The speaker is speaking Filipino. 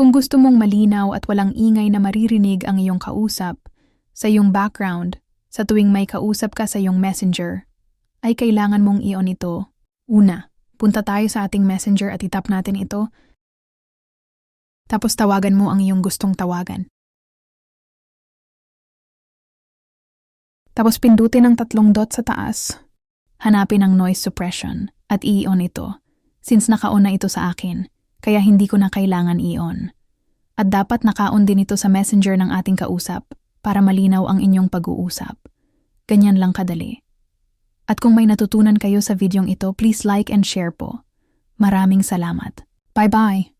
Kung gusto mong malinaw at walang ingay na maririnig ang iyong kausap, sa iyong background, sa tuwing may kausap ka sa iyong messenger, ay kailangan mong i-on ito. Una, punta tayo sa ating messenger at itap natin ito. Tapos tawagan mo ang iyong gustong tawagan. Tapos pindutin ang tatlong dot sa taas. Hanapin ang noise suppression at i-on ito. Since naka-on na ito sa akin, kaya hindi ko na kailangan i-on. At dapat naka-on din ito sa messenger ng ating kausap para malinaw ang inyong pag-uusap. Ganyan lang kadali. At kung may natutunan kayo sa videong ito, please like and share po. Maraming salamat. Bye-bye!